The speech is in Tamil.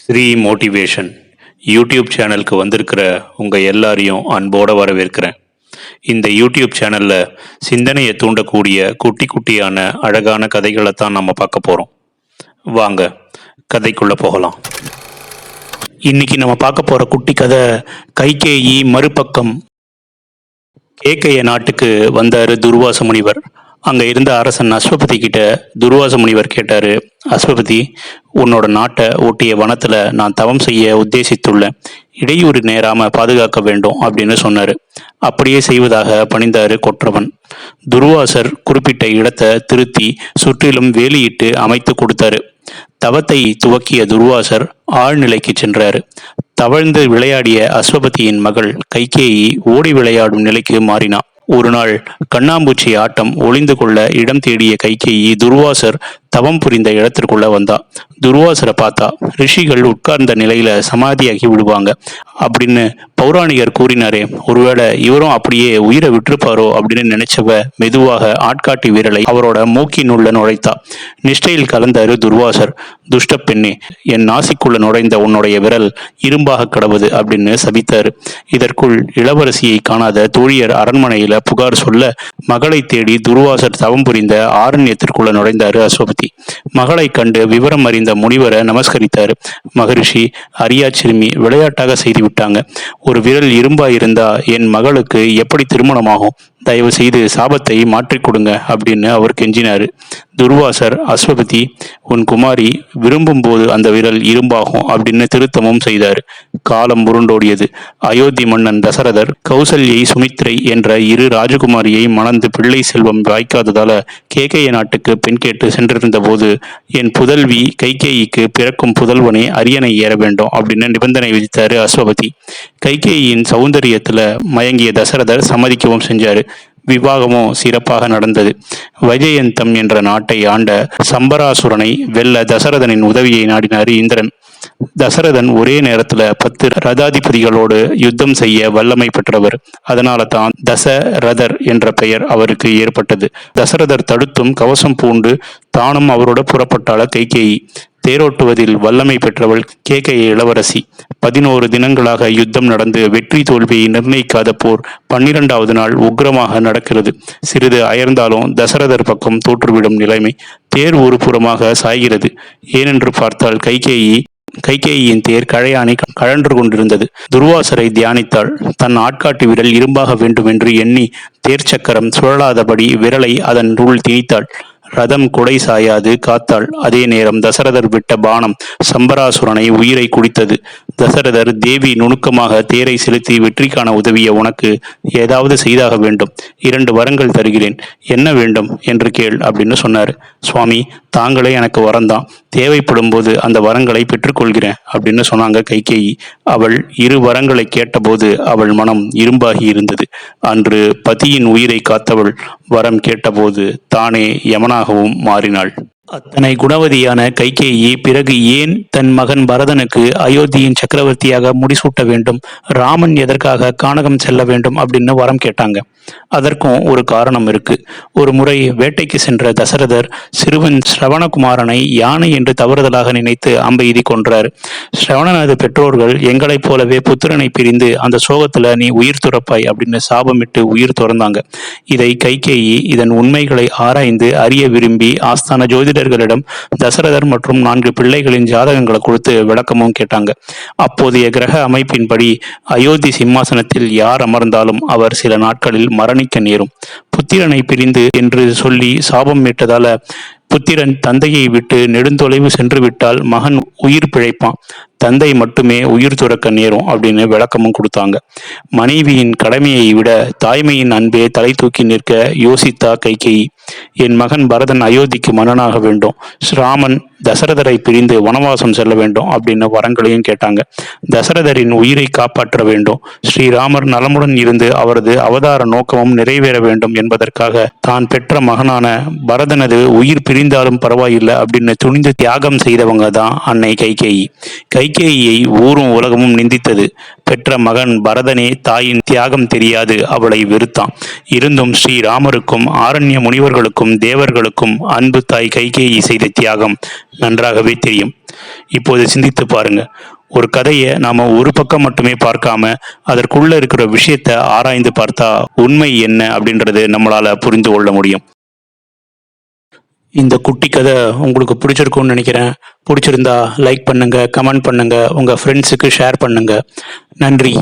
ஸ்ரீ மோட்டிவேஷன் யூடியூப் சேனலுக்கு வந்திருக்கிற உங்கள் எல்லாரையும் அன்போடு வரவேற்கிறேன். இந்த யூடியூப் சேனலில் சிந்தனையை தூண்டக்கூடிய குட்டி குட்டியான அழகான கதைகளை தான் நம்ம பார்க்க போகிறோம் வாங்க கதைக்குள்ளே போகலாம். இன்னைக்கு நம்ம பார்க்க போகிற குட்டி கதை கைகேயி மறுபக்கம் கேக்கைய நாட்டுக்கு வந்தார் துர்வாச முனிவர் அங்கே இருந்த அரசன் அஸ்வபதி கிட்ட துர்வாச முனிவர் கேட்டார் அஸ்வபதி உன்னோட நாட்டை ஒட்டிய வனத்தில் நான் தவம் செய்ய உத்தேசித்துள்ளேன். இடையூறு நேராம பாதுகாக்க வேண்டும் அப்படின்னு சொன்னார். அப்படியே செய்வதாக பணிந்தார் கொற்றவன். துர்வாசர் குறிப்பிட்ட இடத்தை திருத்தி சுற்றிலும் வேலியிட்டு அமைத்து கொடுத்தாரு. தவத்தை துவக்கிய துர்வாசர் ஆழ்நிலைக்கு சென்றார். தவழ்ந்து விளையாடிய அஸ்வபதியின் மகள் கைகேயி ஓடி விளையாடும் நிலைக்கு மாறினான். ஒருநாள் கண்ணாம்பூச்சி ஆட்டம் ஒளிந்து கொள்ள இடம் தேடிய கைகேயி துர்வாசர் தவம் புரிந்த இடத்திற்குள்ள வந்தா. துர்வாசரை பார்த்தா ரிஷிகள் உட்கார்ந்த நிலையில சமாதியாகி விடுவாங்க. அப்படின்னு பௌராணிகர் கூறினாரே ஒருவேளை இவரும் அப்படியே உயிரை விட்டிருப்பாரோ அப்படின்னு நினைச்சவ மெதுவாக ஆட்காட்டி விரலை அவரோட மூக்கினுள்ள நுழைத்தா. நிஷ்டையில் கலந்தாரு துர்வாசர் துஷ்ட பெண்ணே என் நாசிக்குள்ள நுழைந்த உன்னுடைய விரல் இரும்பாக கடவுது அப்படின்னு சபித்தாரு. இதற்குள் இளவரசியை காணாத தோழியர் அரண்மனையில புகார் சொல்ல மகளை தேடி துர்வாசர் தவம் புரிந்த ஆரண்யத்திற்குள்ள நுழைந்தாரு அஸ்வபதி. மகளை கண்டு விவரம் அறிந்த முனிவரை நமஸ்கரித்தார். மகரிஷி அரியா சிறுமி விளையாட்டாக செய்து விட்டாங்க ஒரு விரல் இரும்பா இருந்தா என் மகளுக்கு எப்படி திருமணமாகும்? தயவு செய்து சாபத்தை மாற்றிக் கொடுங்க அப்படின்னு அவர் கெஞ்சினார். துர்வாசர் அஸ்வபதி உன் குமாரி விரும்பும் போது அந்த விரல் இரும்பாகும் அப்படின்னு திருத்தமும் செய்தார். காலம் உருண்டோடியது. அயோத்தி மன்னன் தசரதர் கௌசல்யை சுமித்ரை என்ற இரு ராஜகுமாரியை மணந்து பிள்ளை செல்வம் வாய்க்காததால கேகைய நாட்டுக்கு பெண் கேட்டு சென்றிருந்த போது என் புதல்வி கைகேயிக்கு பிறக்கும் புதல்வனே அரியணை ஏற வேண்டும் அப்படின்னு நிபந்தனை விதித்தார் அஸ்வபதி கைகேயின் சௌந்தரியத்துல மயங்கிய தசரதர் சம்மதிக்கவும் செஞ்சாரு. விவாகமோ சிறப்பாக நடந்தது. வைஜயந்தம் என்ற நாட்டை ஆண்ட சம்பராசுரனை வெல்ல தசரதனின் உதவியை நாடினார் இந்திரன் தசரதன் ஒரே நேரத்துல பத்து ரதாதிபதிகளோடு யுத்தம் செய்ய வல்லமை பெற்றவர். அதனால தான் தசரதர் என்ற பெயர் அவருக்கு ஏற்பட்டது. தசரதர் தடுத்தும் கவசம் பூண்டு தானும் அவரோட புறப்பட்டாள கைகேயி தேரோட்டுவதில் வல்லமை பெற்றவள் கேகைய இளவரசி. பதினோரு தினங்களாக யுத்தம் நடந்து வெற்றி தோல்வியை நிர்ணயிக்காத போர் பன்னிரண்டாவது நாள் உக்கிரமாக நடக்கிறது. சிறிது அயர்ந்தாலும் தசரதர் பக்கம் தோற்றுவிடும் நிலைமை தேர் ஒரு புறமாக சாய்கிறது. ஏனென்று பார்த்தால் கைகேயி கைகேயின் தேர் கழையானை கழன்று கொண்டிருந்தது. துர்வாசரை தியானித்தாள். தன் ஆட்காட்டி விரல் இரும்பாக வேண்டும் என்று எண்ணி தேர் சக்கரம் சுழலாதபடி விரலை அதன் உள் திணித்தாள் ரதம் குடை சாயாது. காத்தாள் அதே நேரம் தசரதர் விட்ட பானம் சம்பராசுரனை உயிரை குடித்தது. தசரதர் தேவி நுணுக்கமாக தேரை செலுத்தி வெற்றிக்கான உதவிய உனக்கு ஏதாவது செய்தாக வேண்டும். இரண்டு வரங்கள் தருகிறேன். என்ன வேண்டும் என்று கேள் அப்படின்னு சொன்னார். சுவாமி தாங்களே எனக்கு வரந்தான். தேவைப்படும் போது அந்த வரங்களை பெற்றுக்கொள்கிறேன் அப்படின்னு சொன்னாங்க கைகேயி. அவள் இரு வரங்களை கேட்டபோது அவள் மனம் இரும்பாகி இருந்தது. அன்று பதியின் உயிரை காத்தவள் வரம் கேட்டபோது தானே யமனாகவும் மாறினாள். அத்தனை குணவதியான கைகேயி பிறகு ஏன் தன் மகன் பரதனுக்கு அயோத்தியின் சக்கரவர்த்தியாக முடிசூட்ட வேண்டும்? ராமன் எதற்காக கானகம் செல்ல வேண்டும் அப்படின்னு வரம் கேட்டாங்க. அதற்கும் ஒரு காரணம் இருக்கு. ஒரு முறை வேட்டைக்கு சென்ற தசரதர் சிறுவன் ஸ்ரவணகுமாரனை யானை என்று தவறுதலாக நினைத்து அம்பெய்தி கொன்றார். ஸ்ரவணனது பெற்றோர்கள் எங்களைப் போலவே புத்திரனை பிரிந்து அந்த சோகத்துல நீ உயிர் துறப்பாய் அப்படின்னு சாபமிட்டு உயிர் துறந்தாங்க. இதை கைகேயி இதன் உண்மைகளை ஆராய்ந்து அறிய விரும்பி ஆஸ்தான ஜோதிடர்களிடம் தசரதர் மற்றும் நான்கு பிள்ளைகளின் ஜாதகங்களை கொடுத்து விளக்கமும் கேட்டாங்க. அப்போதைய கிரக அமைப்பின்படி அயோத்தி சிம்மாசனத்தில் யார் அமர்ந்தாலும் அவர் சில நாட்களில் மரணிக்க நேரும். புத்திரனை பிரிந்து என்று சொல்லி சாபம் மீட்டதால புத்திரன் தந்தையை விட்டு நெடுந்தொலைவு சென்று விட்டால் மகன் உயிர் பிழைப்பான். தந்தை மட்டுமே உயிர் துறக்க நேரும் அப்படின்னு விளக்கமும் கொடுத்தாங்க. மனைவியின் கடமையை விட தாய்மையின் அன்பே தலை தூக்கி நிற்க யோசித்தா கைகேயி என் மகன் பரதன் அயோத்திக்கு மன்னனாக வேண்டும். ஸ்ராமன் தசரதரை பிரிந்து வனவாசம் செல்ல வேண்டும் அப்படின்னு வரங்களையும் கேட்டாங்க. தசரதரின் உயிரை காப்பாற்ற வேண்டும். ஸ்ரீராமர் நலமுடன் இருந்து அவரது அவதார நோக்கமும் நிறைவேற வேண்டும் என்பதற்காக தான் பெற்ற மகனான பரதனது உயிர் பிரிந்தாலும் பரவாயில்லை அப்படின்னு துணிந்து தியாகம் செய்தவங்க தான் அன்னை கைகேயி. கைகேயியை ஊரும் உலகமும் நிந்தித்தது. பெற்ற மகன் பரதனே தாயின் தியாகம் தெரியாது அவளை வெறுத்தான். இருந்தும் ஸ்ரீராமருக்கும் ஆரண்ய முனிவர்கள் அசுரர்களுக்கும் தேவர்களுக்கும் அன்பு தாய் கைகேயி செய்த தியாகம் நன்றாகவே தெரியும். இப்போது சிந்தித்து பாருங்க. ஒரு கதையை நாம ஒரு பக்கம் மட்டுமே பார்க்காம அதற்குள்ள இருக்கிற விஷயத்தை ஆராய்ந்து பார்த்தா உண்மை என்ன அப்படின்றது நம்மளால புரிந்து கொள்ள முடியும். இந்த குட்டி கதை உங்களுக்கு பிடிச்சிருக்கும்னு நினைக்கிறேன். பிடிச்சிருந்தா லைக் பண்ணுங்க கமெண்ட் பண்ணுங்க உங்க ஃப்ரெண்ட்ஸுக்கு ஷேர் பண்ணுங்க. நன்றி.